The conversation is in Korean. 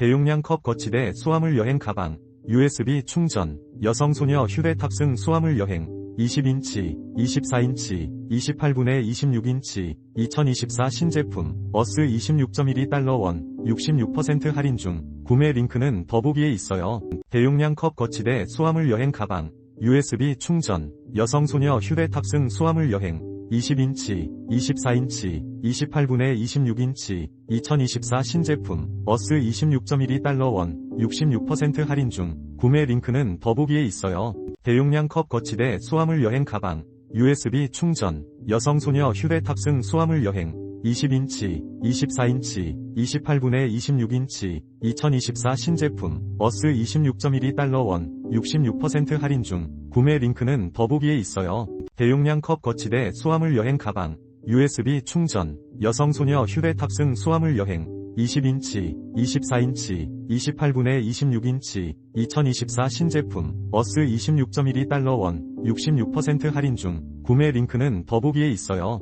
대용량 컵 거치대 수화물 여행 가방, USB 충전, 여성 소녀 휴대 탑승 수화물 여행, 20인치, 24인치, 28분의 26인치, 2024 신제품, 어스 26.12달러 원, 66% 할인 중, 구매 링크는 더보기에 있어요. 대용량 컵 거치대 수화물 여행 가방, USB 충전, 여성 소녀 휴대 탑승 수화물 여행, 20인치, 24인치, 28분의 26인치, 2024 신제품, 어스 26.12 달러 원, 66% 할인 중, 구매 링크는 더보기에 있어요. 대용량 컵 거치대 수화물 여행 가방, USB 충전, 여성 소녀 휴대 탑승 수화물 여행, 20인치, 24인치, 28분의 26인치, 2024 신제품, 어스 26.12 달러 원, 66% 할인 중, 구매 링크는 더보기에 있어요. 대용량 컵 거치대 수화물 여행 가방, USB 충전, 여성 소녀 휴대 탑승 수화물 여행, 20인치, 24인치, 28분의 26인치, 2024 신제품, 어스 26.12달러 원, 66% 할인 중, 구매 링크는 더보기에 있어요.